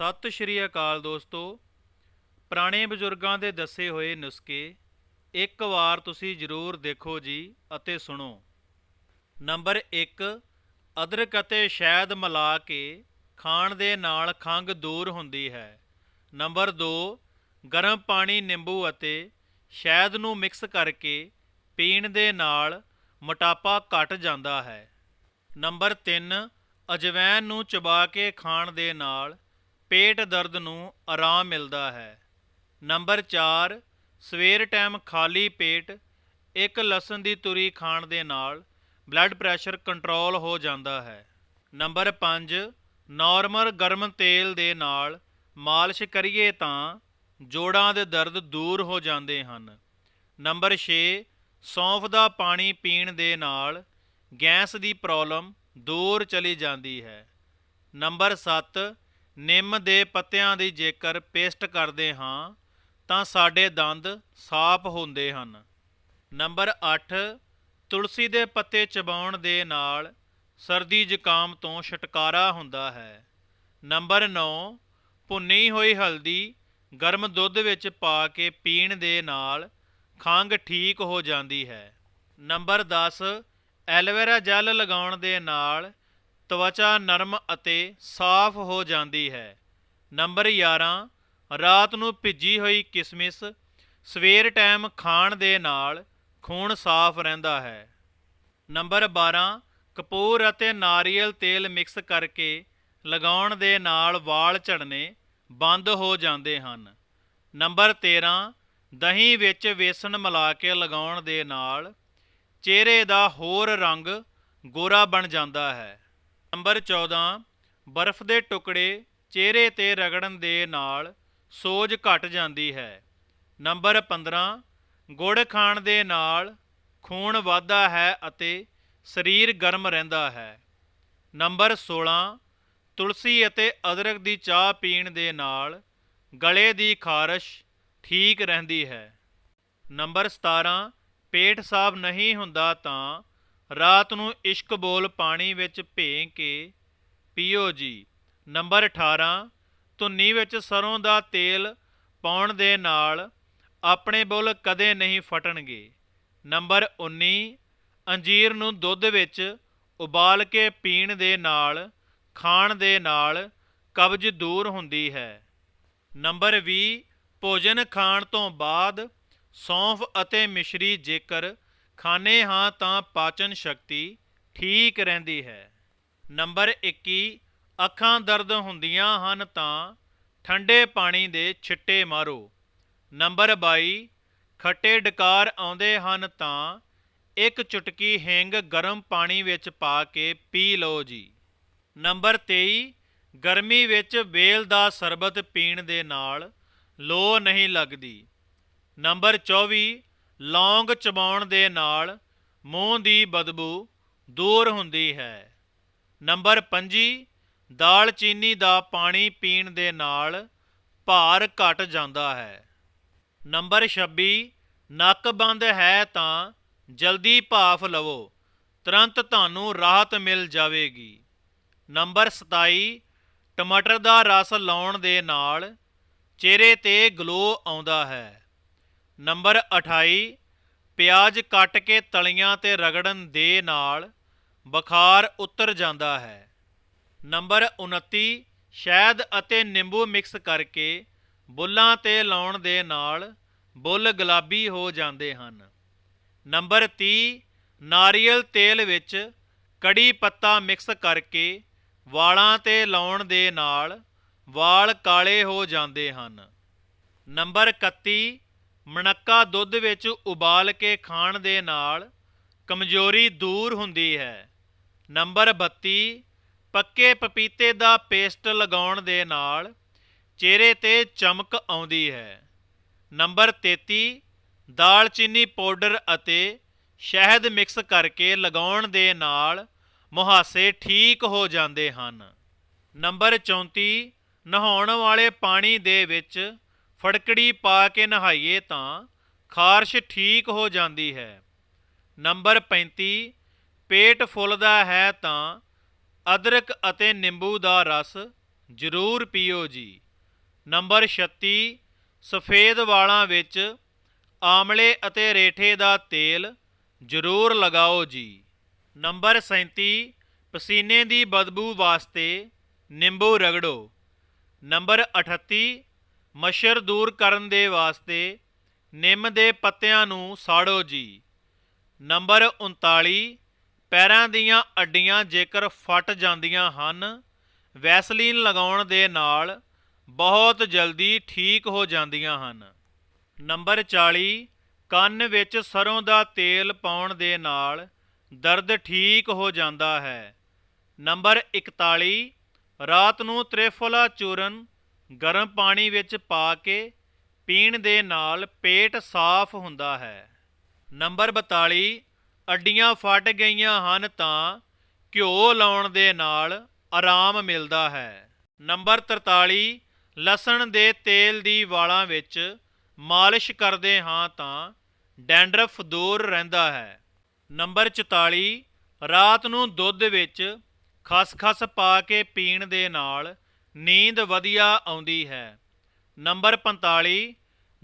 ਸਤਿ ਸ਼੍ਰੀ ਅਕਾਲ ਦੋਸਤੋ। ਪੁਰਾਣੇ ਬਜ਼ੁਰਗਾਂ ਦੇ ਦੱਸੇ ਹੋਏ ਨੁਸਖੇ ਇੱਕ ਵਾਰ ਤੁਸੀਂ ਜ਼ਰੂਰ ਦੇਖੋ ਜੀ ਅਤੇ ਸੁਣੋ। ਨੰਬਰ 1 ਅਦਰਕ ਅਤੇ ਸ਼ਹਿਦ ਮਿਲਾ ਕੇ ਖਾਣ ਦੇ ਨਾਲ ਖੰਘ ਦੂਰ ਹੁੰਦੀ ਹੈ। ਨੰਬਰ 2 ਗਰਮ ਪਾਣੀ ਨਿੰਬੂ ਅਤੇ ਸ਼ਹਿਦ ਨੂੰ ਮਿਕਸ ਕਰਕੇ ਪੀਣ ਦੇ ਨਾਲ ਮੋਟਾਪਾ ਘਟ ਜਾਂਦਾ ਹੈ। ਨੰਬਰ 3 ਅਜਵੈਨ ਨੂੰ ਚਬਾ ਕੇ ਖਾਣ ਦੇ ਨਾਲ ਪੇਟ ਦਰਦ ਨੂੰ ਆਰਾਮ ਮਿਲਦਾ ਹੈ। ਨੰਬਰ 4 ਸਵੇਰ ਟਾਈਮ ਖਾਲੀ ਪੇਟ, ਇੱਕ ਲਸਣ ਦੀ ਤੁਰੀ ਖਾਣ ਦੇ ਨਾਲ ਬਲੱਡ ਪ੍ਰੈਸ਼ਰ ਕੰਟਰੋਲ ਹੋ ਜਾਂਦਾ ਹੈ। ਨੰਬਰ 5 ਨਾਰਮਲ ਗਰਮ ਤੇਲ ਦੇ ਨਾਲ ਮਾਲਿਸ਼ ਕਰੀਏ ਤਾਂ ਜੋੜਾਂ ਦੇ ਦਰਦ ਦੂਰ ਹੋ ਜਾਂਦੇ ਹਨ। ਨੰਬਰ 6 ਸੌਂਫ ਦਾ ਪਾਣੀ ਪੀਣ ਦੇ ਨਾਲ ਗੈਸ ਦੀ ਪ੍ਰੋਬਲਮ ਦੂਰ ਚਲੀ ਜਾਂਦੀ ਹੈ। ਨੰਬਰ 7 ਨਿੰਮ ਦੇ ਪੱਤਿਆਂ ਦੀ ਜੇਕਰ ਪੇਸਟ ਕਰਦੇ ਹਾਂ, ਤਾਂ ਸਾਡੇ ਦੰਦ ਸਾਫ਼ ਹੁੰਦੇ ਹਨ। ਨੰਬਰ 8 ਤੁਲਸੀ ਦੇ ਪੱਤੇ ਚਬਾਉਣ ਦੇ ਨਾਲ ਸਰਦੀ ਜ਼ੁਕਾਮ ਤੋਂ ਛੁਟਕਾਰਾ ਹੁੰਦਾ ਹੈ। ਨੰਬਰ 9 ਭੁੰਨੀ ਹੋਈ ਹਲਦੀ ਗਰਮ ਦੁੱਧ ਵਿੱਚ ਪਾ ਕੇ ਪੀਣ ਦੇ ਨਾਲ ਖੰਘ ਠੀਕ ਹੋ ਜਾਂਦੀ ਹੈ। ਨੰਬਰ 10 ਐਲੋਵੇਰਾ ਜੈਲ ਲਗਾਉਣ ਦੇ ਨਾਲ ਤਵਚਾ ਨਰਮ ਅਤੇ ਸਾਫ਼ ਹੋ ਜਾਂਦੀ ਹੈ। ਨੰਬਰ 11 ਰਾਤ ਨੂੰ ਭਿੱਜੀ ਹੋਈ ਕਿਸਮਿਸ, ਸਵੇਰ ਟਾਈਮ ਖਾਣ ਦੇ ਨਾਲ ਖੂਨ ਸਾਫ਼ ਰਹਿੰਦਾ ਹੈ। ਨੰਬਰ 12 ਕਪੂਰ ਅਤੇ ਨਾਰੀਅਲ ਤੇਲ ਮਿਕਸ ਕਰਕੇ ਲਗਾਉਣ ਦੇ ਨਾਲ ਵਾਲ ਝੜਨੇ ਬੰਦ ਹੋ ਜਾਂਦੇ ਹਨ। ਨੰਬਰ 13 ਦਹੀਂ ਵਿੱਚ ਵੇਸਣ ਮਿਲਾ ਕੇ ਲਗਾਉਣ ਦੇ ਨਾਲ ਚਿਹਰੇ ਦਾ ਹੋਰ ਰੰਗ ਗੋਰਾ ਬਣ ਜਾਂਦਾ ਹੈ। ਨੰਬਰ 14 ਬਰਫ਼ ਦੇ ਟੁਕੜੇ ਚਿਹਰੇ ਤੇ ਰਗੜਨ ਦੇ ਨਾਲ ਸੋਜ ਘਟ ਜਾਂਦੀ ਹੈ। ਨੰਬਰ 15 ਗੁੜ ਖਾਣ ਦੇ ਨਾਲ ਖੂਨ ਵੱਧਦਾ ਹੈ ਅਤੇ ਸਰੀਰ ਗਰਮ ਰਹਿੰਦਾ ਹੈ। ਨੰਬਰ 16 ਤੁਲਸੀ ਅਤੇ ਅਦਰਕ ਦੀ ਚਾਹ ਪੀਣ ਦੇ ਨਾਲ ਗਲੇ ਦੀ ਖਾਰਸ਼ ਠੀਕ ਰਹਿੰਦੀ ਹੈ। ਨੰਬਰ 17 ਪੇਟ ਸਾਫ਼ ਨਹੀਂ ਹੁੰਦਾ ਤਾਂ ਰਾਤ ਨੂੰ ਇਸ਼ਕ ਬੋਲ ਪਾਣੀ ਵਿੱਚ ਭੇ ਕੇ ਪੀਓ ਜੀ। ਨੰਬਰ 18 ਧੁੰਨੀ ਵਿੱਚ ਸਰੋਂ ਦਾ ਤੇਲ ਪਾਉਣ ਦੇ ਨਾਲ ਆਪਣੇ ਬੁੱਲ ਕਦੇ ਨਹੀਂ ਫਟਣਗੇ। ਨੰਬਰ 19 ਅੰਜੀਰ ਨੂੰ ਦੁੱਧ ਵਿੱਚ ਉਬਾਲ ਕੇ ਪੀਣ ਦੇ ਨਾਲ, ਖਾਣ ਦੇ ਨਾਲ ਕਬਜ਼ ਦੂਰ ਹੁੰਦੀ ਹੈ। ਨੰਬਰ 20 ਭੋਜਨ ਖਾਣ ਤੋਂ ਬਾਅਦ ਸੌਂਫ ਅਤੇ ਮਿਸ਼ਰੀ ਜੇਕਰ ਖਾਣੇ ਹਾਂ ਤਾਂ ਪਾਚਨ ਸ਼ਕਤੀ ਠੀਕ ਰਹਿੰਦੀ ਹੈ। ਨੰਬਰ 21 ਅੱਖਾਂ ਦਰਦ ਹੁੰਦੀਆਂ ਹਨ ਤਾਂ ਠੰਡੇ ਪਾਣੀ ਦੇ ਛਿੱਟੇ ਮਾਰੋ। ਨੰਬਰ 22 ਖੱਟੇ ਡਕਾਰ ਆਉਂਦੇ ਹਨ ਤਾਂ ਇੱਕ ਚੁਟਕੀ ਹਿੰਗ ਗਰਮ ਪਾਣੀ ਵਿੱਚ ਪਾ ਕੇ ਪੀ ਲਓ ਜੀ। ਨੰਬਰ 23 ਗਰਮੀ ਵਿੱਚ ਵੇਲ ਦਾ ਸਰਬਤ ਪੀਣ ਦੇ ਨਾਲ ਲੋ ਨਹੀਂ ਲੱਗਦੀ। ਨੰਬਰ 24 ਲੌਂਗ ਚਬਾਉਣ ਦੇ ਨਾਲ ਮੂੰਹ ਦੀ ਬਦਬੂ ਦੂਰ ਹੁੰਦੀ ਹੈ। ਨੰਬਰ 25 ਦਾਲਚੀਨੀ ਦਾ ਪਾਣੀ ਪੀਣ ਦੇ ਨਾਲ ਭਾਰ ਘਟ ਜਾਂਦਾ ਹੈ। ਨੰਬਰ 26 ਨੱਕ ਬੰਦ ਹੈ ਤਾਂ ਜਲਦੀ ਭਾਫ ਲਵੋ, ਤੁਰੰਤ ਤੁਹਾਨੂੰ ਰਾਹਤ ਮਿਲ ਜਾਵੇਗੀ। ਨੰਬਰ 27 ਟਮਾਟਰ ਦਾ ਰਸ ਲਾਉਣ ਦੇ ਨਾਲ ਚਿਹਰੇ ਤੇ ਗਲੋ ਆਉਂਦਾ ਹੈ। ਨੰਬਰ 28 ਪਿਆਜ਼ ਕੱਟ ਕੇ ਤਲੀਆਂ ਤੇ ਰਗੜਨ ਦੇ ਨਾਲ ਬੁਖਾਰ ਉਤਰ ਜਾਂਦਾ ਹੈ। ਨੰਬਰ 29 ਸ਼ਹਿਦ ਅਤੇ ਨਿੰਬੂ ਮਿਕਸ ਕਰਕੇ ਬੁੱਲਾਂ ਤੇ ਲਾਉਣ ਦੇ ਨਾਲ ਬੁੱਲ ਗੁਲਾਬੀ ਹੋ ਜਾਂਦੇ ਹਨ। ਨੰਬਰ 30 ਨਾਰੀਅਲ ਤੇਲ ਵਿੱਚ ਕੜੀ ਪੱਤਾ ਮਿਕਸ ਕਰਕੇ ਵਾਲਾਂ ਤੇ ਲਾਉਣ ਦੇ ਨਾਲ ਵਾਲ ਕਾਲੇ ਹੋ ਜਾਂਦੇ ਹਨ। ਨੰਬਰ 31 ਮਣੱਕਾ ਦੁੱਧ ਵਿੱਚ ਉਬਾਲ ਕੇ ਖਾਣ ਦੇ ਨਾਲ ਕਮਜ਼ੋਰੀ ਦੂਰ ਹੁੰਦੀ ਹੈ। ਨੰਬਰ 32 ਪੱਕੇ ਪਪੀਤੇ ਦਾ ਪੇਸਟ ਲਗਾਉਣ ਦੇ ਨਾਲ ਚਿਹਰੇ ਤੇ ਚਮਕ ਆਉਂਦੀ ਹੈ। ਨੰਬਰ 33 ਦਾਲਚੀਨੀ ਪਾਊਡਰ ਅਤੇ ਸ਼ਹਿਦ ਮਿਕਸ ਕਰਕੇ ਲਗਾਉਣ ਦੇ ਨਾਲ ਮੁਹਾਸੇ ਠੀਕ ਹੋ ਜਾਂਦੇ ਹਨ। ਨੰਬਰ 34 ਨਹਾਉਣ ਵਾਲੇ ਪਾਣੀ ਦੇ ਵਿੱਚ ਫੜਕੜੀ ਪਾ ਕੇ ਨਹਾਈਏ ਤਾਂ ਖਾਰਸ਼ ਠੀਕ ਹੋ ਜਾਂਦੀ ਹੈ। ਨੰਬਰ 35 ਪੇਟ ਫੁੱਲਦਾ ਹੈ ਤਾਂ ਅਦਰਕ ਅਤੇ ਨਿੰਬੂ ਦਾ ਰਸ ਜ਼ਰੂਰ ਪੀਓ ਜੀ। ਨੰਬਰ 36 ਸਫੇਦ ਵਾਲਾਂ ਵਿੱਚ ਆਮਲੇ ਅਤੇ ਰੇਠੇ ਦਾ ਤੇਲ ਜ਼ਰੂਰ ਲਗਾਓ ਜੀ। ਨੰਬਰ 37 ਪਸੀਨੇ ਦੀ ਬਦਬੂ ਵਾਸਤੇ ਨਿੰਬੂ ਰਗੜੋ। ਨੰਬਰ 38 ਮੱਛਰ ਦੂਰ ਕਰਨ ਦੇ ਵਾਸਤੇ ਨਿੰਮ ਦੇ ਪੱਤਿਆਂ ਨੂੰ ਸਾੜੋ ਜੀ। ਨੰਬਰ 39 ਪੈਰਾਂ ਦੀਆਂ ਅੱਡੀਆਂ ਜੇਕਰ ਫਟ ਜਾਂਦੀਆਂ ਹਨ, ਵੈਸਲੀਨ ਲਗਾਉਣ ਦੇ ਨਾਲ ਬਹੁਤ ਜਲਦੀ ਠੀਕ ਹੋ ਜਾਂਦੀਆਂ ਹਨ। ਨੰਬਰ 40 ਕੰਨ ਵਿੱਚ ਸਰੋਂ ਦਾ ਤੇਲ ਪਾਉਣ ਦੇ ਨਾਲ ਦਰਦ ਠੀਕ ਹੋ ਜਾਂਦਾ ਹੈ। ਨੰਬਰ 41 ਰਾਤ ਨੂੰ ਤ੍ਰਿਫਲਾ ਚੂਰਨ ਗਰਮ ਪਾਣੀ ਵਿੱਚ ਪਾ ਕੇ ਪੀਣ ਦੇ ਨਾਲ ਪੇਟ ਸਾਫ਼ ਹੁੰਦਾ ਹੈ। ਨੰਬਰ 42 ਅੱਡੀਆਂ ਫਟ ਗਈਆਂ ਹਨ ਤਾਂ ਘਿਓ ਲਾਉਣ ਦੇ ਨਾਲ ਆਰਾਮ ਮਿਲਦਾ ਹੈ। ਨੰਬਰ 43 ਲਸਣ ਦੇ ਤੇਲ ਦੀ ਵਾਲਾਂ ਵਿੱਚ ਮਾਲਿਸ਼ ਕਰਦੇ ਹਾਂ ਤਾਂ ਡੈਂਡਰਫ ਦੂਰ ਰਹਿੰਦਾ ਹੈ। ਨੰਬਰ 44 ਰਾਤ ਨੂੰ ਦੁੱਧ ਵਿੱਚ ਖਸਖਸ ਪਾ ਕੇ ਪੀਣ ਦੇ ਨਾਲ ਨੀਂਦ ਵਧੀਆ ਆਉਂਦੀ ਹੈ। ਨੰਬਰ 45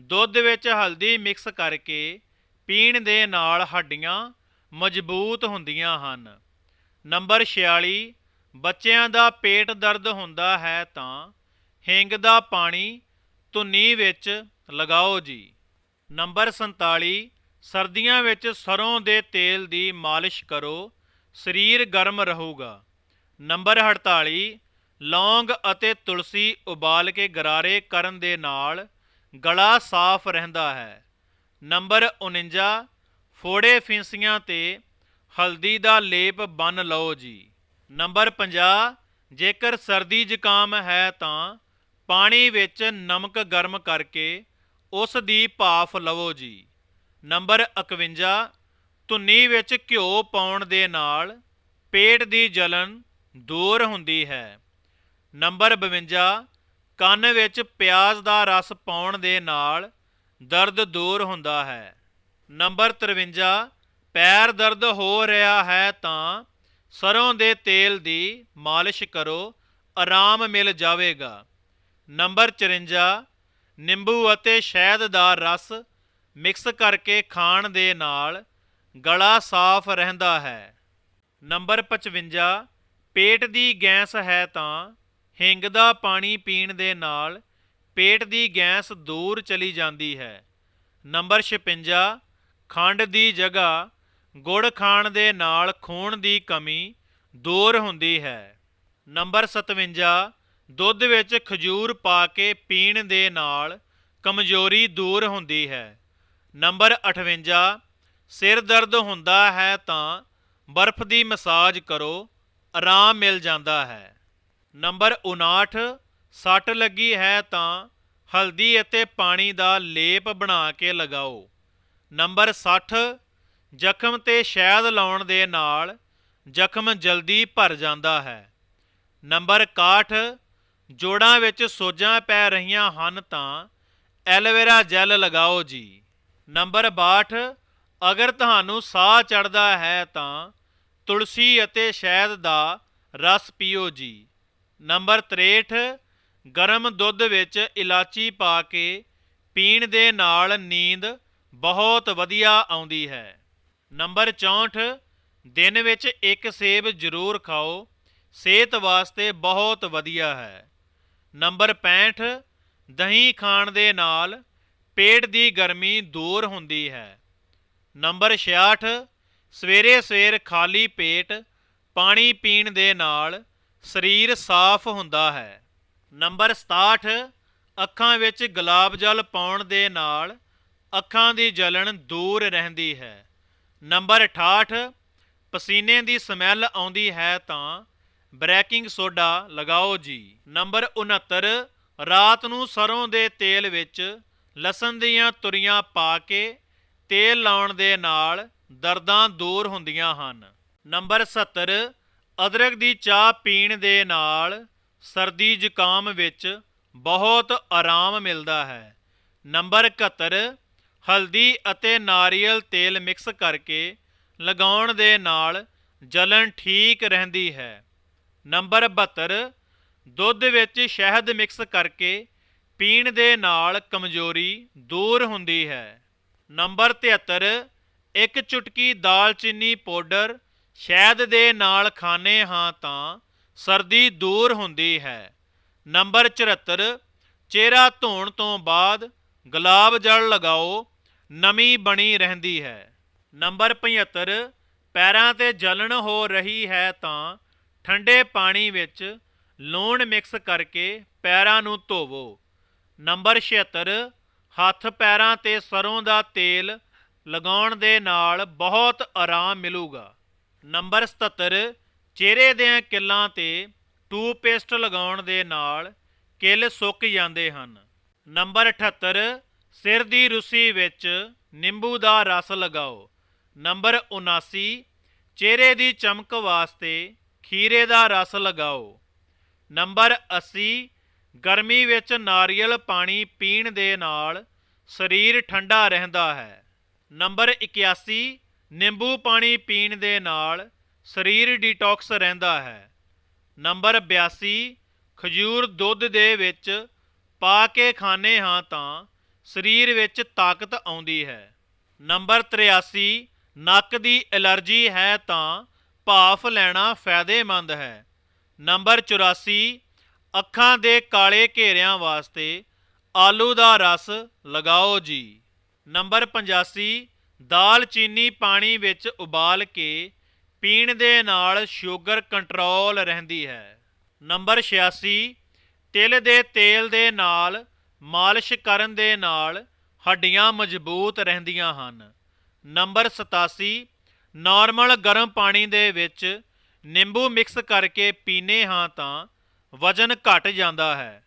ਦੁੱਧ ਵਿੱਚ ਹਲਦੀ ਮਿਕਸ ਕਰਕੇ ਪੀਣ ਦੇ ਨਾਲ ਹੱਡੀਆਂ ਮਜ਼ਬੂਤ ਹੁੰਦੀਆਂ ਹਨ। ਨੰਬਰ 46 ਬੱਚਿਆਂ ਦਾ ਪੇਟ ਦਰਦ ਹੁੰਦਾ ਹੈ ਤਾਂ ਹਿੰਗ ਦਾ ਪਾਣੀ ਧੁੰਨੀ ਵਿੱਚ ਲਗਾਓ ਜੀ। ਨੰਬਰ 47 ਸਰਦੀਆਂ ਵਿੱਚ ਸਰੋਂ ਦੇ ਤੇਲ ਦੀ ਮਾਲਿਸ਼ ਕਰੋ, ਸਰੀਰ ਗਰਮ ਰਹੂਗਾ। ਨੰਬਰ 48 ਲੌਂਗ ਅਤੇ ਤੁਲਸੀ ਉਬਾਲ ਕੇ ਗਰਾਰੇ ਕਰਨ ਦੇ ਨਾਲ ਗਲਾ ਸਾਫ਼ ਰਹਿੰਦਾ ਹੈ। ਨੰਬਰ 49 ਫੋੜੇ ਫਿੰਸੀਆਂ ਤੇ ਹਲਦੀ ਦਾ ਲੇਪ ਬੰਨ ਲਓ ਜੀ। ਨੰਬਰ 50 ਜੇਕਰ ਸਰਦੀ ਜ਼ੁਕਾਮ ਹੈ ਤਾਂ ਪਾਣੀ ਵਿੱਚ ਨਮਕ ਗਰਮ ਕਰਕੇ ਉਸ ਦੀ ਭਾਫ ਲਵੋ ਜੀ। ਨੰਬਰ 51 ਧੁੰਨੀ ਵਿੱਚ ਘਿਓ ਪਾਉਣ ਦੇ ਨਾਲ ਪੇਟ ਦੀ ਜਲਨ ਦੂਰ ਹੁੰਦੀ ਹੈ। ਨੰਬਰ 52 ਕੰਨ ਵਿੱਚ ਪਿਆਜ਼ ਦਾ ਰਸ ਪਾਉਣ ਦੇ ਨਾਲ ਦਰਦ ਦੂਰ ਹੁੰਦਾ ਹੈ। ਨੰਬਰ 53 ਪੈਰ ਦਰਦ ਹੋ ਰਿਹਾ ਹੈ ਤਾਂ ਸਰੋਂ ਦੇ ਤੇਲ ਦੀ ਮਾਲਿਸ਼ ਕਰੋ, ਆਰਾਮ ਮਿਲ ਜਾਵੇਗਾ। ਨੰਬਰ 54 ਨਿੰਬੂ ਅਤੇ ਸ਼ਹਿਦ ਦਾ ਰਸ ਮਿਕਸ ਕਰਕੇ ਖਾਣ ਦੇ ਨਾਲ ਗਲਾ ਸਾਫ਼ ਰਹਿੰਦਾ ਹੈ। ਨੰਬਰ 55 ਪੇਟ ਦੀ ਗੈਸ ਹੈ ਤਾਂ ਹਿੰਗ ਦਾ ਪਾਣੀ ਪੀਣ ਦੇ ਨਾਲ ਪੇਟ ਦੀ ਗੈਸ ਦੂਰ ਚਲੀ ਜਾਂਦੀ ਹੈ। ਨੰਬਰ 56 ਖੰਡ ਦੀ ਜਗ੍ਹਾ ਗੁੜ ਖਾਣ ਦੇ ਨਾਲ ਖੂਨ ਦੀ ਕਮੀ ਦੂਰ ਹੁੰਦੀ ਹੈ। ਨੰਬਰ 57 ਦੁੱਧ ਵਿੱਚ ਖਜੂਰ ਪਾ ਕੇ ਪੀਣ ਦੇ ਨਾਲ ਕਮਜ਼ੋਰੀ ਦੂਰ ਹੁੰਦੀ ਹੈ। ਨੰਬਰ 58 ਸਿਰ ਦਰਦ ਹੁੰਦਾ ਹੈ ਤਾਂ ਬਰਫ਼ ਦੀ ਮਸਾਜ ਕਰੋ, ਆਰਾਮ ਮਿਲ ਜਾਂਦਾ ਹੈ। ਨੰਬਰ 59 ਸੱਟ ਲੱਗੀ ਹੈ ਤਾਂ ਹਲਦੀ ਅਤੇ ਪਾਣੀ ਦਾ ਲੇਪ ਬਣਾ ਕੇ ਲਗਾਓ। ਨੰਬਰ 60 ਜ਼ਖਮ ਤੇ ਸ਼ਹਿਦ ਲਾਉਣ ਦੇ ਨਾਲ ਜ਼ਖਮ ਜਲਦੀ ਭਰ ਜਾਂਦਾ ਹੈ। ਨੰਬਰ 61 ਜੋੜਾਂ ਵਿੱਚ ਸੋਜਾਂ ਪੈ ਰਹੀਆਂ ਹਨ ਤਾਂ ਐਲੋਵੇਰਾ ਜੈਲ ਲਗਾਓ ਜੀ। ਨੰਬਰ 62 ਅਗਰ ਤੁਹਾਨੂੰ ਸਾਹ ਚੜਦਾ ਹੈ ਤਾਂ ਤੁਲਸੀ ਅਤੇ ਸ਼ਹਿਦ ਦਾ ਰਸ ਪੀਓ ਜੀ। ਨੰਬਰ 63 ਗਰਮ ਦੁੱਧ ਵਿੱਚ ਇਲਾਚੀ ਪਾ ਕੇ ਪੀਣ ਦੇ ਨਾਲ ਨੀਂਦ ਬਹੁਤ ਵਧੀਆ ਆਉਂਦੀ ਹੈ। ਨੰਬਰ 64 ਦਿਨ ਵਿੱਚ ਇੱਕ ਸੇਬ ਜ਼ਰੂਰ ਖਾਓ, ਸਿਹਤ ਵਾਸਤੇ ਬਹੁਤ ਵਧੀਆ ਹੈ। ਨੰਬਰ 65 ਦਹੀਂ ਖਾਣ ਦੇ ਨਾਲ ਪੇਟ ਦੀ ਗਰਮੀ ਦੂਰ ਹੁੰਦੀ ਹੈ। ਨੰਬਰ 66 ਸਵੇਰੇ ਸਵੇਰ ਖਾਲੀ ਪੇਟ ਪਾਣੀ ਪੀਣ ਦੇ ਨਾਲ ਸਰੀਰ ਸਾਫ਼ ਹੁੰਦਾ ਹੈ। ਨੰਬਰ 67 ਅੱਖਾਂ ਵਿੱਚ ਗੁਲਾਬ ਜਲ ਪਾਉਣ ਦੇ ਨਾਲ ਅੱਖਾਂ ਦੀ ਜਲਣ ਦੂਰ ਰਹਿੰਦੀ ਹੈ। ਨੰਬਰ 68 ਪਸੀਨੇ ਦੀ ਸਮੈਲ ਆਉਂਦੀ ਹੈ ਤਾਂ ਬ੍ਰੇਕਿੰਗ ਸੋਡਾ ਲਗਾਓ ਜੀ। ਨੰਬਰ 69 ਰਾਤ ਨੂੰ ਸਰੋਂ ਦੇ ਤੇਲ ਵਿੱਚ ਲਸਣ ਦੀਆਂ ਤੁਰੀਆਂ ਪਾ ਕੇ ਤੇਲ ਲਾਉਣ ਦੇ ਨਾਲ ਦਰਦਾਂ ਦੂਰ ਹੁੰਦੀਆਂ ਹਨ। ਨੰਬਰ 70 ਅਦਰਕ ਦੀ ਚਾਹ ਪੀਣ ਦੇ ਨਾਲ ਸਰਦੀ ਜ਼ੁਕਾਮ ਵਿੱਚ ਬਹੁਤ ਆਰਾਮ ਮਿਲਦਾ ਹੈ। ਨੰਬਰ 71 ਹਲਦੀ ਅਤੇ ਨਾਰੀਅਲ ਤੇਲ ਮਿਕਸ ਕਰਕੇ ਲਗਾਉਣ ਦੇ ਨਾਲ ਜਲਨ ਠੀਕ ਰਹਿੰਦੀ ਹੈ। ਨੰਬਰ 72 ਦੁੱਧ ਵਿੱਚ ਸ਼ਹਿਦ ਮਿਕਸ ਕਰਕੇ ਪੀਣ ਦੇ ਨਾਲ ਕਮਜ਼ੋਰੀ ਦੂਰ ਹੁੰਦੀ ਹੈ। ਨੰਬਰ 73 ਇੱਕ ਚੁਟਕੀ ਦਾਲਚੀਨੀ ਪਾਊਡਰ ਸ਼ਹਿਦ ਦੇ ਨਾਲ ਖਾਣੇ ਹਾਂ ਤਾਂ ਸਰਦੀ ਦੂਰ ਹੁੰਦੀ ਹੈ। ਨੰਬਰ 74 ਚਿਹਰਾ ਧੋਣ ਤੋਂ ਬਾਅਦ ਗੁਲਾਬ ਜਲ ਲਗਾਓ, ਨਮੀ ਬਣੀ ਰਹਿੰਦੀ ਹੈ। ਨੰਬਰ 75 ਪੈਰਾਂ ਤੇ ਜਲਣ ਹੋ ਰਹੀ ਹੈ ਤਾਂ ਠੰਡੇ ਪਾਣੀ ਵਿੱਚ ਲੂਣ ਮਿਕਸ ਕਰਕੇ ਪੈਰਾਂ ਨੂੰ ਧੋਵੋ। ਨੰਬਰ 76 ਹੱਥ ਪੈਰਾਂ ਤੇ ਸਰੋਂ ਦਾ ਤੇਲ ਲਗਾਉਣ ਦੇ ਨਾਲ ਬਹੁਤ ਆਰਾਮ ਮਿਲੂਗਾ। ਨੰਬਰ 77 ਚਿਹਰੇ ਦੇ ਕਿੱਲਾਂ ਤੇ ਟੂਪੇਸਟ ਲਗਾਉਣ ਦੇ ਨਾਲ ਕਿੱਲ ਸੁੱਕ ਜਾਂਦੇ ਹਨ। ਨੰਬਰ 78 ਸਿਰ ਦੀ ਰੁਸੀ ਵਿੱਚ ਨਿੰਬੂ ਦਾ ਰਸ ਲਗਾਓ। ਨੰਬਰ 79 ਚਿਹਰੇ ਦੀ ਚਮਕ ਵਾਸਤੇ ਖੀਰੇ ਦਾ ਰਸ ਲਗਾਓ। ਨੰਬਰ 80 ਗਰਮੀ ਵਿੱਚ ਨਾਰੀਅਲ ਪਾਣੀ ਪੀਣ ਦੇ ਨਾਲ ਸਰੀਰ ਠੰਡਾ ਰਹਿੰਦਾ ਹੈ। ਨੰਬਰ 81 ਨਿੰਬੂ ਪਾਣੀ ਪੀਣ ਦੇ ਨਾਲ ਸਰੀਰ ਡੀਟੌਕਸ ਰਹਿੰਦਾ ਹੈ। ਨੰਬਰ 82 ਖਜੂਰ ਦੁੱਧ ਦੇ ਵਿੱਚ ਪਾ ਕੇ ਖਾਣੇ ਹਾਂ ਤਾਂ ਸਰੀਰ ਵਿੱਚ ਤਾਕਤ ਆਉਂਦੀ ਹੈ। ਨੰਬਰ 83 ਨੱਕ ਦੀ ਐਲਰਜੀ ਹੈ ਤਾਂ ਭਾਫ ਲੈਣਾ ਫਾਇਦੇਮੰਦ ਹੈ। ਨੰਬਰ 84 ਅੱਖਾਂ ਦੇ ਕਾਲੇ ਘੇਰਿਆਂ ਵਾਸਤੇ ਆਲੂ ਦਾ ਰਸ ਲਗਾਓ ਜੀ। ਨੰਬਰ 85 ਦਾਲਚੀਨੀ ਪਾਣੀ ਵਿੱਚ ਉਬਾਲ ਕੇ ਪੀਣ ਦੇ ਨਾਲ ਸ਼ੂਗਰ ਕੰਟਰੋਲ ਰਹਿੰਦੀ ਹੈ। ਨੰਬਰ 86 ਤਿਲ ਦੇ ਤੇਲ ਦੇ ਨਾਲ, ਮਾਲਿਸ਼ ਕਰਨ ਦੇ ਨਾਲ ਹੱਡੀਆਂ ਮਜ਼ਬੂਤ ਰਹਿੰਦੀਆਂ ਹਨ। ਨੰਬਰ 87 ਨਾਰਮਲ ਗਰਮ ਪਾਣੀ ਦੇ ਵਿੱਚ ਨਿੰਬੂ ਮਿਕਸ ਕਰਕੇ ਪੀਨੇ ਹਾਂ ਤਾਂ ਵਜ਼ਨ ਘਟ ਜਾਂਦਾ ਹੈ।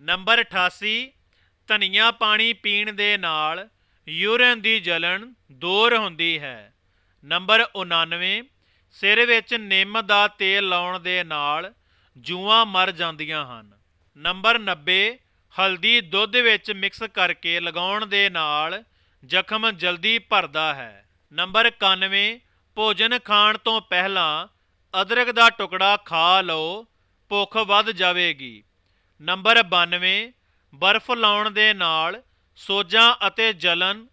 ਨੰਬਰ 88 ਧਨੀਆ ਪਾਣੀ ਪੀਣ ਦੇ ਨਾਲ ਯੂਰਨ ਦੀ ਜਲਣ ਦੂਰ ਹੁੰਦੀ ਹੈ। ਨੰਬਰ 99 ਸਿਰ ਵਿੱਚ ਨਿੰਮ ਦਾ ਤੇਲ ਲਾਉਣ ਦੇ ਨਾਲ ਜੂਆਂ ਮਰ ਜਾਂਦੀਆਂ ਹਨ। ਨੰਬਰ 90 ਹਲਦੀ ਦੁੱਧ ਵਿੱਚ ਮਿਕਸ ਕਰਕੇ ਲਗਾਉਣ ਦੇ ਨਾਲ ਜ਼ਖਮ ਜਲਦੀ ਭਰਦਾ ਹੈ। ਨੰਬਰ 91 ਭੋਜਨ ਖਾਣ ਤੋਂ ਪਹਿਲਾਂ ਅਦਰਕ ਦਾ ਟੁਕੜਾ ਖਾ ਲਓ, ਭੁੱਖ ਵੱਧ ਜਾਵੇਗੀ। ਨੰਬਰ 92 ਬਰਫ਼ ਲਾਉਣ ਦੇ ਨਾਲ ਸੋਜਾਂ ਅਤੇ ਜਲਨ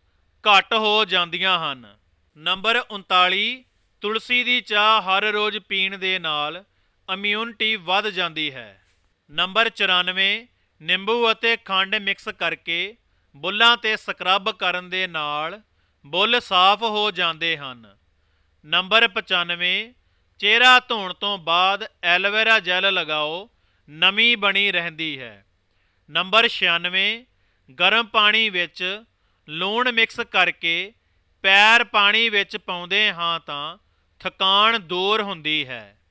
ਘੱਟ ਹੋ ਜਾਂਦੀਆਂ ਹਨ। ਨੰਬਰ 39 ਤੁਲਸੀ ਦੀ ਚਾਹ ਹਰ ਰੋਜ਼ ਪੀਣ ਦੇ ਨਾਲ ਇਮਿਊਨਿਟੀ ਵੱਧ ਜਾਂਦੀ ਹੈ। ਨੰਬਰ 94 ਨਿੰਬੂ ਅਤੇ ਖੰਡ ਮਿਕਸ ਕਰਕੇ ਬੁੱਲਾਂ ਤੇ ਸਕਰਬ ਕਰਨ ਦੇ ਨਾਲ ਬੁੱਲ ਸਾਫ਼ ਹੋ ਜਾਂਦੇ ਹਨ। ਨੰਬਰ 95 ਚਿਹਰਾ ਧੋਣ ਤੋਂ ਬਾਅਦ ਐਲੋਵੇਰਾ ਜੈਲ ਲਗਾਓ, ਨਮੀ ਬਣੀ ਰਹਿੰਦੀ ਹੈ। ਨੰਬਰ 96 ਗਰਮ ਪਾਣੀ ਵਿੱਚ ਲੂਣ ਮਿਕਸ ਕਰਕੇ ਪੈਰ ਪਾਣੀ ਵਿੱਚ ਪਾਉਂਦੇ ਹਾਂ ਤਾਂ ਥਕਾਨ ਦੂਰ ਹੁੰਦੀ ਹੈ।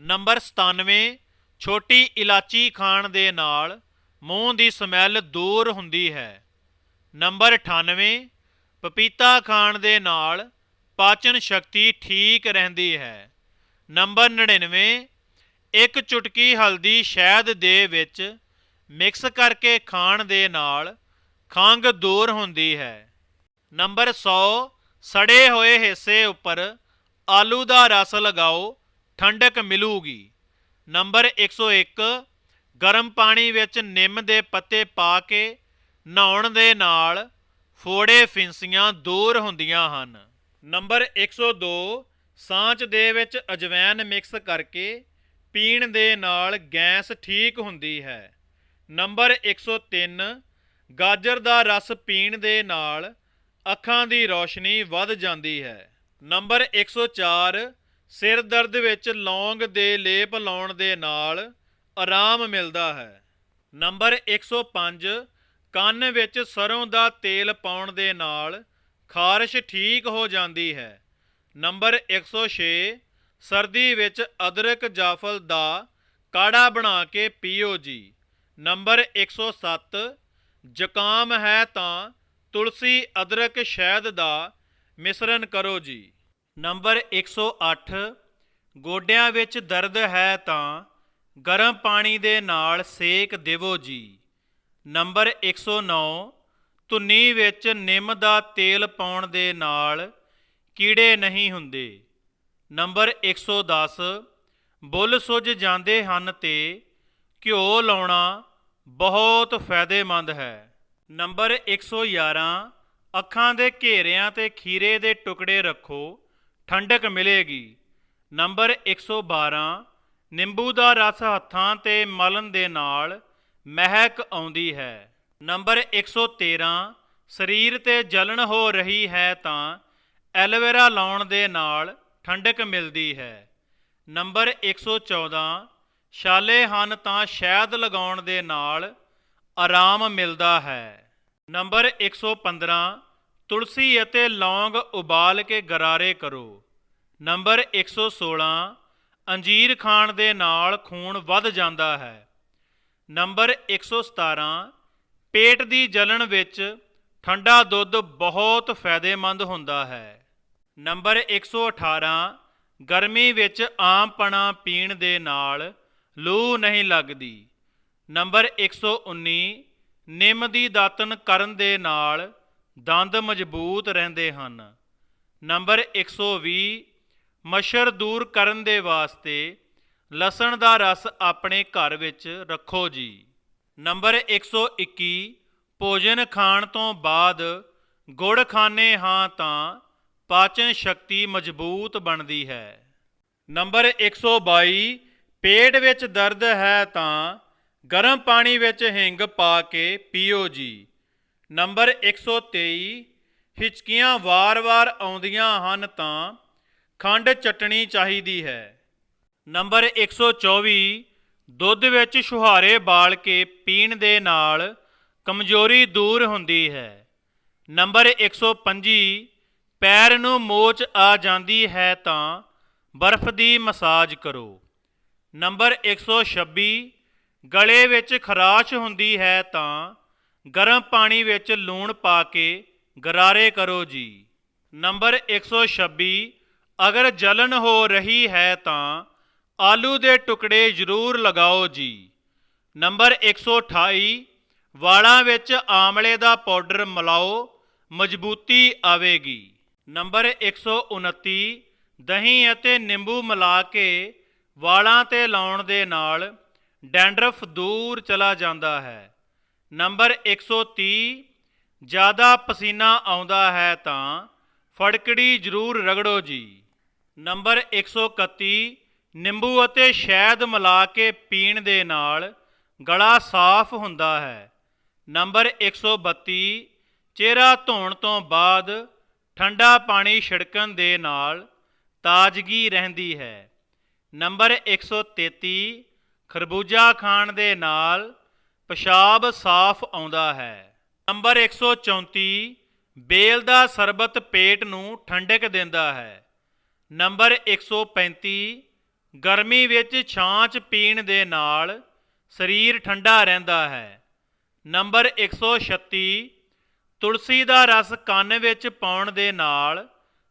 ਨੰਬਰ 97 ਛੋਟੀ ਇਲਾਚੀ ਖਾਣ ਦੇ ਨਾਲ ਮੂੰਹ ਦੀ ਸਮੈਲ ਦੂਰ ਹੁੰਦੀ ਹੈ। ਨੰਬਰ 98 ਪਪੀਤਾ ਖਾਣ ਦੇ ਨਾਲ ਪਾਚਨ ਸ਼ਕਤੀ ਠੀਕ ਰਹਿੰਦੀ ਹੈ। ਨੰਬਰ 99 ਇੱਕ ਚੁਟਕੀ ਹਲਦੀ ਸ਼ਹਿਦ ਦੇ ਵਿੱਚ ਮਿਕਸ ਕਰਕੇ ਖਾਣ ਦੇ ਨਾਲ ਖੰਘ ਦੂਰ ਹੁੰਦੀ ਹੈ। ਨੰਬਰ 100 ਸੜੇ ਹੋਏ ਹਿੱਸੇ ਉੱਪਰ ਆਲੂ ਦਾ ਰਸ ਲਗਾਓ, ਠੰਡਕ ਮਿਲੂਗੀ। ਨੰਬਰ 101 ਗਰਮ ਪਾਣੀ ਵਿੱਚ ਨਿੰਮ ਦੇ ਪੱਤੇ ਪਾ ਕੇ ਨਹਾਉਣ ਦੇ ਨਾਲ ਫੋੜੇ ਫਿੰਸੀਆਂ ਦੂਰ ਹੁੰਦੀਆਂ ਹਨ। ਨੰਬਰ 102 ਸਾਂਚ ਦੇ ਵਿੱਚ ਅਜਵੈਨ ਮਿਕਸ ਕਰਕੇ ਪੀਣ ਦੇ ਨਾਲ ਗੈਸ ਠੀਕ ਹੁੰਦੀ ਹੈ। ਨੰਬਰ 103 ਗਾਜਰ ਦਾ ਰਸ ਪੀਣ ਦੇ ਨਾਲ ਅੱਖਾਂ ਦੀ ਰੌਸ਼ਨੀ ਵੱਧ ਜਾਂਦੀ ਹੈ। ਨੰਬਰ 104 ਸਿਰ ਦਰਦ ਵਿੱਚ ਲੌਂਗ ਦੇ ਲੇਪ ਲਾਉਣ ਦੇ ਨਾਲ ਆਰਾਮ ਮਿਲਦਾ ਹੈ। ਨੰਬਰ 105 ਕੰਨ ਵਿੱਚ ਸਰੋਂ ਦਾ ਤੇਲ ਪਾਉਣ ਦੇ ਨਾਲ ਖਾਰਸ਼ ਠੀਕ ਹੋ ਜਾਂਦੀ ਹੈ। ਨੰਬਰ 106 ਸਰਦੀ ਵਿੱਚ ਅਦਰਕ ਜਾਫਲ ਦਾ ਕਾੜਾ ਬਣਾ ਕੇ ਪੀਓ ਜੀ। ਨੰਬਰ 107 ਜ਼ੁਕਾਮ ਹੈ ਤਾਂ ਤੁਲਸੀ ਅਦਰਕ ਸ਼ਹਿਦ ਦਾ ਮਿਸ਼ਰਨ ਕਰੋ ਜੀ। ਨੰਬਰ 108 ਗੋਡਿਆਂ ਵਿੱਚ ਦਰਦ ਹੈ ਤਾਂ ਗਰਮ ਪਾਣੀ ਦੇ ਨਾਲ ਸੇਕ ਦੇਵੋ ਜੀ। ਨੰਬਰ 109 ਧੁੰਨੀ ਵਿੱਚ ਨਿੰਮ ਦਾ ਤੇਲ ਪਾਉਣ ਦੇ ਨਾਲ ਕੀੜੇ ਨਹੀਂ ਹੁੰਦੇ। ਨੰਬਰ 110 ਬੁੱਲ ਸੁੱਜ ਜਾਂਦੇ ਹਨ ਤੇ ਘਿਓ ਲਾਉਣਾ ਬਹੁਤ ਫਾਇਦੇਮੰਦ ਹੈ। ਨੰਬਰ 111 ਅੱਖਾਂ ਦੇ ਘੇਰਿਆਂ ਤੇ ਖੀਰੇ ਦੇ ਟੁਕੜੇ ਰੱਖੋ, ਠੰਡਕ ਮਿਲੇਗੀ। ਨੰਬਰ 112 ਨਿੰਬੂ ਦਾ ਰਸ ਹੱਥਾਂ ਤੇ ਮਲਣ ਦੇ ਨਾਲ ਮਹਿਕ ਆਉਂਦੀ ਹੈ। ਨੰਬਰ 113 ਸਰੀਰ ਤੇ ਜਲਣ ਹੋ ਰਹੀ ਹੈ ਤਾਂ ਐਲੋਵੇਰਾ ਲਾਉਣ ਦੇ ਨਾਲ ਠੰਡਕ ਮਿਲਦੀ ਹੈ। ਨੰਬਰ 114 ਛਾਲੇ ਹਨ ਤਾਂ ਸ਼ਹਿਦ ਲਗਾਉਣ ਦੇ ਨਾਲ ਆਰਾਮ ਮਿਲਦਾ ਹੈ। ਨੰਬਰ 115 ਤੁਲਸੀ ਅਤੇ ਲੌਂਗ ਉਬਾਲ ਕੇ ਗਰਾਰੇ ਕਰੋ। ਨੰਬਰ 116 ਅੰਜੀਰ ਖਾਣ ਦੇ ਨਾਲ ਖੂਨ ਵੱਧ ਜਾਂਦਾ ਹੈ। ਨੰਬਰ 117 ਪੇਟ ਦੀ ਜਲਣ ਵਿੱਚ ਠੰਡਾ ਦੁੱਧ ਬਹੁਤ ਫਾਇਦੇਮੰਦ ਹੁੰਦਾ ਹੈ। ਨੰਬਰ 118 ਗਰਮੀ ਵਿੱਚ ਆਮ ਪਣਾ ਪੀਣ ਦੇ ਨਾਲ ਲੂ ਨਹੀਂ ਲੱਗਦੀ। ਨੰਬਰ 119 ਨਿੰਮ ਦੀ ਦਾਤਨ ਕਰਨ ਦੇ ਨਾਲ ਦੰਦ ਮਜ਼ਬੂਤ ਰਹਿੰਦੇ ਹਨ। ਨੰਬਰ 120 ਮੱਛਰ ਦੂਰ ਕਰਨ ਦੇ ਵਾਸਤੇ ਲਸਣ ਦਾ ਰਸ ਆਪਣੇ ਘਰ ਵਿੱਚ ਰੱਖੋ ਜੀ। ਨੰਬਰ 121 ਭੋਜਨ ਖਾਣ ਤੋਂ ਬਾਅਦ ਗੁੜ ਖਾਣੇ ਹਾਂ ਤਾਂ ਪਾਚਨ ਸ਼ਕਤੀ ਮਜ਼ਬੂਤ ਬਣਦੀ ਹੈ। ਨੰਬਰ 122 ਪੇਟ ਵਿੱਚ ਦਰਦ ਹੈ ਤਾਂ ਗਰਮ ਪਾਣੀ ਵਿੱਚ ਹਿੰਗ ਪਾ ਕੇ ਪੀਓ ਜੀ। ਨੰਬਰ 123 ਹਿਚਕੀਆਂ ਵਾਰ-ਵਾਰ ਆਉਂਦੀਆਂ ਹਨ ਤਾਂ ਖੰਡ ਚਟਣੀ ਚਾਹੀਦੀ ਹੈ। ਨੰਬਰ 124 ਦੁੱਧ ਵਿੱਚ ਸੁਹਾਰੇ ਬਾਲ ਕੇ ਪੀਣ ਦੇ ਨਾਲ ਕਮਜ਼ੋਰੀ ਦੂਰ ਹੁੰਦੀ ਹੈ। ਨੰਬਰ 125 ਪੈਰ ਨੂੰ ਮੋਚ ਆ ਜਾਂਦੀ ਹੈ ਤਾਂ ਬਰਫ਼ ਦੀ ਮਸਾਜ ਕਰੋ। ਨੰਬਰ 126 ਗਲੇ ਵਿੱਚ ਖਰਾਸ਼ ਹੁੰਦੀ ਹੈ ਤਾਂ ਗਰਮ ਪਾਣੀ ਵਿੱਚ ਲੂਣ ਪਾ ਕੇ ਗਰਾਰੇ ਕਰੋ ਜੀ। ਨੰਬਰ 126 ਅਗਰ ਜਲਨ ਹੋ ਰਹੀ ਹੈ ਤਾਂ ਆਲੂ ਦੇ ਟੁਕੜੇ ਜ਼ਰੂਰ ਲਗਾਓ ਜੀ। ਨੰਬਰ 128 ਵਾਲਾਂ ਵਿੱਚ ਆਮਲੇ ਦਾ ਪਾਊਡਰ ਮਿਲਾਓ, ਮਜ਼ਬੂਤੀ ਆਵੇਗੀ। ਨੰਬਰ 129 ਦਹੀਂ ਅਤੇ ਨਿੰਬੂ ਮਿਲਾ ਕੇ ਵਾਲਾਂ ਤੇ ਲਾਉਣ ਦੇ ਨਾਲ ਡੈਂਡਰਫ ਦੂਰ ਚਲਾ ਜਾਂਦਾ ਹੈ। ਨੰਬਰ 130 ਜ਼ਿਆਦਾ ਪਸੀਨਾ ਆਉਂਦਾ ਹੈ ਤਾਂ ਫੜਕੜੀ ਜ਼ਰੂਰ ਰਗੜੋ ਜੀ। ਨੰਬਰ 131 ਨਿੰਬੂ ਅਤੇ ਸ਼ਹਿਦ ਮਿਲਾ ਕੇ ਪੀਣ ਦੇ ਨਾਲ ਗਲਾ ਸਾਫ਼ ਹੁੰਦਾ ਹੈ। ਨੰਬਰ 132 ਚਿਹਰਾ ਧੋਣ ਤੋਂ ਬਾਅਦ ਠੰਡਾ ਪਾਣੀ ਛਿੜਕਣ ਦੇ ਨਾਲ ਤਾਜ਼ਗੀ ਰਹਿੰਦੀ ਹੈ। ਨੰਬਰ 133 ਖਰਬੂਜਾ ਖਾਣ ਦੇ ਨਾਲ ਪਿਸ਼ਾਬ ਸਾਫ਼ ਆਉਂਦਾ ਹੈ। ਨੰਬਰ 134 ਬੇਲ ਦਾ ਸਰਬਤ ਪੇਟ ਨੂੰ ਠੰਡਕ ਦਿੰਦਾ ਹੈ। ਨੰਬਰ 135 ਗਰਮੀ ਵਿੱਚ ਛਾਂਚ ਪੀਣ ਦੇ ਨਾਲ ਸਰੀਰ ਠੰਡਾ ਰਹਿੰਦਾ ਹੈ। ਨੰਬਰ 136 ਤੁਲਸੀ ਦਾ ਰਸ ਕੰਨ ਵਿੱਚ ਪਾਉਣ ਦੇ ਨਾਲ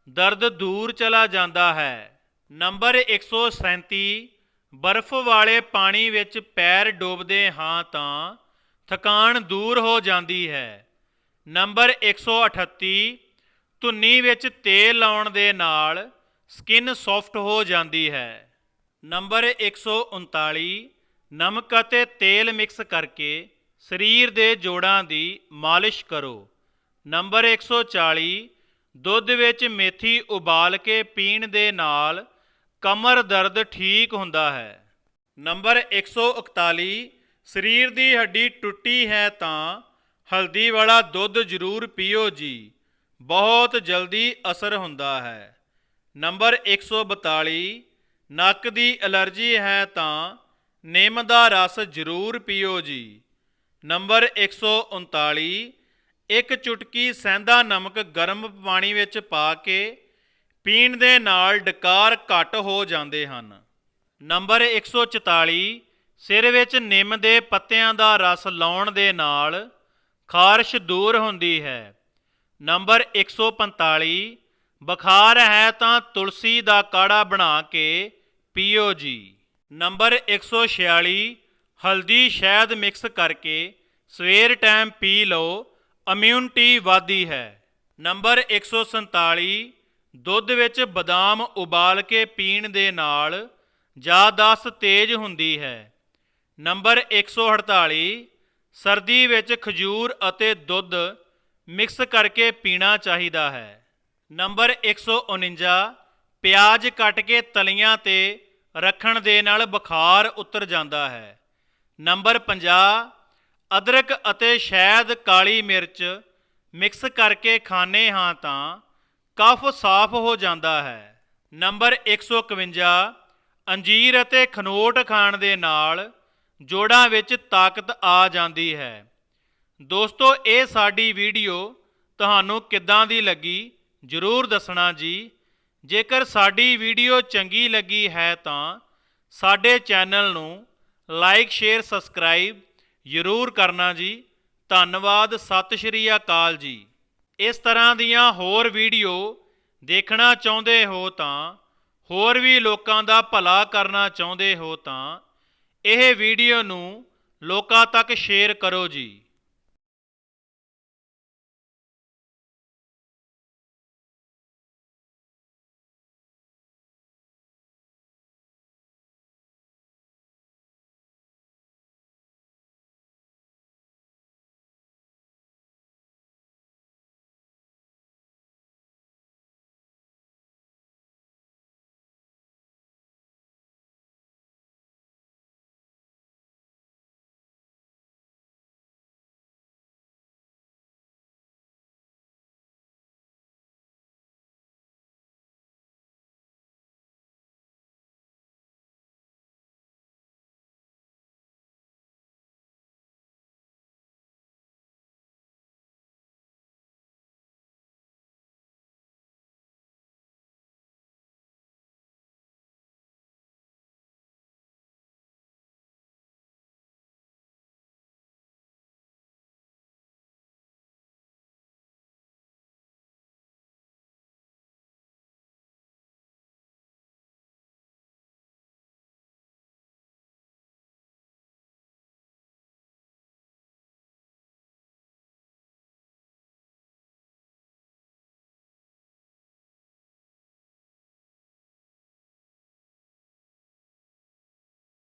ਦਰਦ ਦੂਰ ਚਲਾ ਜਾਂਦਾ ਹੈ। ਨੰਬਰ 137 ਬਰਫ਼ ਵਾਲੇ ਪਾਣੀ ਵਿੱਚ ਪੈਰ ਡੋਬਦੇ ਹਾਂ ਤਾਂ ਥਕਾਨ ਦੂਰ ਹੋ ਜਾਂਦੀ ਹੈ। ਨੰਬਰ 138 ਧੁੰਨੀ ਵਿੱਚ ਤੇਲ ਲਾਉਣ ਦੇ ਨਾਲ ਸਕਿਨ ਸੌਫਟ ਹੋ ਜਾਂਦੀ ਹੈ। ਨੰਬਰ 139 ਨਮਕ ਅਤੇ ਤੇਲ ਮਿਕਸ ਕਰਕੇ ਸਰੀਰ ਦੇ ਜੋੜਾਂ ਦੀ ਮਾਲਿਸ਼ ਕਰੋ। ਨੰਬਰ 140 ਦੁੱਧ ਵਿੱਚ ਮੇਥੀ ਉਬਾਲ ਕੇ ਪੀਣ ਦੇ ਨਾਲ ਕਮਰ ਦਰਦ ਠੀਕ ਹੁੰਦਾ ਹੈ। ਨੰਬਰ 141 ਸਰੀਰ ਦੀ ਹੱਡੀ ਟੁੱਟੀ ਹੈ ਤਾਂ ਹਲਦੀ ਵਾਲਾ ਦੁੱਧ ਜ਼ਰੂਰ ਪੀਓ ਜੀ, ਬਹੁਤ ਜਲਦੀ ਅਸਰ ਹੁੰਦਾ ਹੈ। ਨੰਬਰ 142 ਨੱਕ ਦੀ ਅਲਰਜੀ ਹੈ ਤਾਂ ਨਿੰਮ ਦਾ ਰਸ ਜ਼ਰੂਰ ਪੀਓ ਜੀ। ਨੰਬਰ 139 ਇੱਕ ਚੁਟਕੀ ਸੈਂਦਾ ਨਮਕ ਗਰਮ ਪਾਣੀ ਵਿੱਚ ਪਾ ਕੇ ਪੀਣ ਦੇ ਨਾਲ ਡਕਾਰ ਘੱਟ ਹੋ ਜਾਂਦੇ ਹਨ। ਨੰਬਰ 144 ਸਿਰ ਵਿੱਚ ਨਿੰਮ ਦੇ ਪੱਤਿਆਂ ਦਾ ਰਸ ਲਾਉਣ ਦੇ ਨਾਲ ਖਾਰਸ਼ ਦੂਰ ਹੁੰਦੀ ਹੈ। ਨੰਬਰ 145 ਬੁਖਾਰ ਹੈ ਤਾਂ ਤੁਲਸੀ ਦਾ ਕਾੜਾ ਬਣਾ ਕੇ ਪੀਓ ਜੀ। ਨੰਬਰ 146 ਹਲਦੀ ਸ਼ਹਿਦ ਮਿਕਸ ਕਰਕੇ ਸਵੇਰ ਟਾਈਮ ਪੀ ਲਓ, ਇਮਿਊਨਿਟੀ ਵਧਦੀ ਹੈ। ਨੰਬਰ 147 ਦੁੱਧ ਵਿੱਚ ਬਦਾਮ ਉਬਾਲ ਕੇ ਪੀਣ ਦੇ ਨਾਲ ਯਾਦਾਸ਼ਤ ਤੇਜ਼ ਹੁੰਦੀ ਹੈ। ਨੰਬਰ 148 ਸਰਦੀ ਵਿੱਚ ਖਜੂਰ ਅਤੇ ਦੁੱਧ ਮਿਕਸ ਕਰਕੇ ਪੀਣਾ ਚਾਹੀਦਾ ਹੈ। ਨੰਬਰ 149 ਪਿਆਜ਼ ਕੱਟ ਕੇ ਤਲੀਆਂ ਤੇ ਰੱਖਣ ਦੇ ਨਾਲ ਬੁਖਾਰ ਉਤਰ ਜਾਂਦਾ ਹੈ। ਨੰਬਰ 50 ਅਦਰਕ ਅਤੇ ਸ਼ਹਿਦ ਕਾਲੀ ਮਿਰਚ ਮਿਕਸ ਕਰਕੇ ਖਾਣੇ ਹਾਂ ਤਾਂ ਕਫ ਸਾਫ਼ ਹੋ ਜਾਂਦਾ ਹੈ। ਨੰਬਰ 151 ਅੰਜੀਰ ਅਤੇ ਖਨੋਟ ਖਾਣ ਦੇ ਨਾਲ ਜੋੜਾਂ ਵਿੱਚ ਤਾਕਤ ਆ ਜਾਂਦੀ ਹੈ। ਦੋਸਤੋ, ਇਹ ਸਾਡੀ ਵੀਡੀਓ ਤੁਹਾਨੂੰ ਕਿੱਦਾਂ ਦੀ ਲੱਗੀ? ਜਰੂਰ ਦੱਸਣਾ ਜੀ। ਜੇਕਰ ਸਾਡੀ ਵੀਡੀਓ ਚੰਗੀ ਲੱਗੀ ਹੈ ਤਾਂ ਸਾਡੇ ਚੈਨਲ ਨੂੰ ਲਾਈਕ, ਸ਼ੇਅਰ, ਸਬਸਕ੍ਰਾਈਬ ਜਰੂਰ ਕਰਨਾ ਜੀ। ਧੰਨਵਾਦ, ਸਤਿ ਸ਼੍ਰੀ ਅਕਾਲ ਜੀ। ਇਸ ਤਰ੍ਹਾਂ ਦੀਆਂ ਹੋਰ ਵੀਡੀਓ ਦੇਖਣਾ ਚਾਹੁੰਦੇ ਹੋ ਤਾਂ, ਹੋਰ ਵੀ ਲੋਕਾਂ ਦਾ ਭਲਾ ਕਰਨਾ ਚਾਹੁੰਦੇ ਹੋ ਤਾਂ, ਇਹ ਵੀਡੀਓ ਨੂੰ ਲੋਕਾਂ ਤੱਕ ਸ਼ੇਅਰ ਕਰੋ ਜੀ।